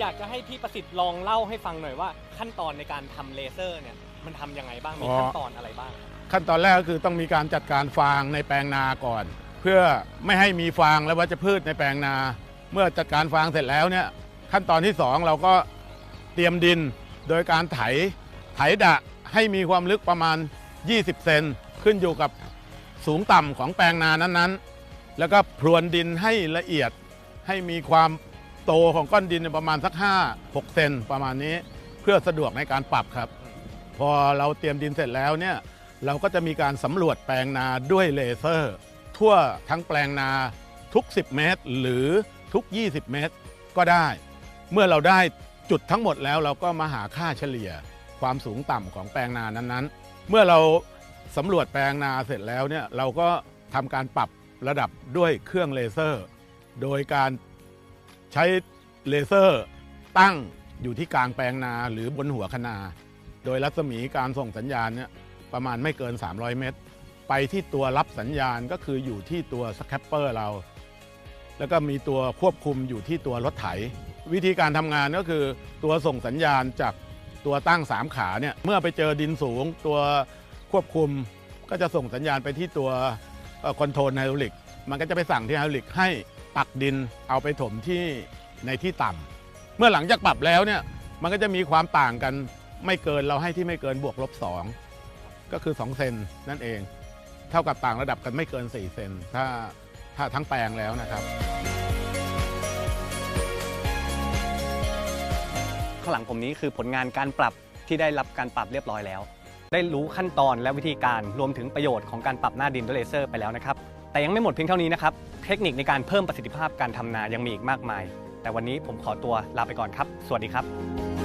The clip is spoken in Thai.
อยากจะให้พี่ประสิทธิ์ลองเล่าให้ฟังหน่อยว่า ขั้นตอนในการทำเลเซอร์เนี่ยมันทำยังไงบ้างมีอ๋อขั้นตอนอะไรบ้าง ขั้นตอนแรกก็คือต้องมีการจัดการฟางในแปลงนาก่อน เพื่อไม่ให้มีฟางและวัชพืชในแปลงนา เมื่อจัดการฟางเสร็จแล้วเนี่ยขั้นตอนที่สองเราก็เตรียมดินโดยการไถไถดะให้มีความลึกประมาณ 20 เซนขึ้นอยู่กับสูงต่ำของแปลงนานั้นๆ แล้วก็พรวนดินให้ละเอียดให้มีความ โตของก้อนดินประมาณสัก 5-6 เซนประมาณนี้เพื่อสะดวกในการปรับครับ พอเราเตรียมดินเสร็จแล้วเนี่ยเราก็จะมีการสำรวจแปลงนาด้วยเลเซอร์ ทั่วทั้งแปลงนาทุก 10 เมตร หรือทุก 20 เมตร ก็ได้ เมื่อเราได้จุดทั้งหมดแล้วเราก็มาหาค่าเฉลี่ยความสูงต่ำของแปลงนานั้นๆ เมื่อเราสำรวจแปลงนาเสร็จแล้วเนี่ยเราก็ทำการปรับระดับด้วยเครื่องเลเซอร์ โดยการ ใช้เลเซอร์ตั้งอยู่ที่กลางแปลงนาหรือบนหัวคนา โดยรัศมีการส่งสัญญาณเนี่ยประมาณไม่เกิน 300 เมตร ไปที่ตัวรับสัญญาณก็คืออยู่ที่ตัวสแคปเปอร์เรา แล้วก็มีตัวควบคุมอยู่ที่ตัวรถไถ วิธีการทำงานก็คือตัวส่งสัญญาณจากตัวตั้ง 3 ขาเนี่ยเมื่อไปเจอดินสูง ตัวควบคุมก็จะส่งสัญญาณไปที่ตัวคอนโทรลไฮดรอลิก มันก็จะไปสั่งที่ไฮดรอลิกให้ ตักดินเอาไปถมที่ในที่ต่ำเมื่อหลังจากปรับแล้วเนี่ยมันก็จะมีความต่างกันไม่เกินเราให้ที่ไม่เกินบวกลบ2ก็คือ 2 เซนนั่นเอง เท่ากับต่างระดับกันไม่เกิน 4 เซนถ้าถ้าทั้งแปลงแล้วนะครับข้างหลังผมนี้คือผลงานการปรับที่ได้รับการปรับเรียบร้อยแล้ว ได้รู้ขั้นตอนและวิธีการรวมถึงประโยชน์ของการปรับหน้าดินด้วยเลเซอร์ไปแล้วนะครับ แต่ยังไม่หมดเพียงเท่านี้นะครับ เทคนิคในการเพิ่มประสิทธิภาพการทำนายังมีอีกมากมาย แต่วันนี้ผมขอตัวลาไปก่อนครับ สวัสดีครับ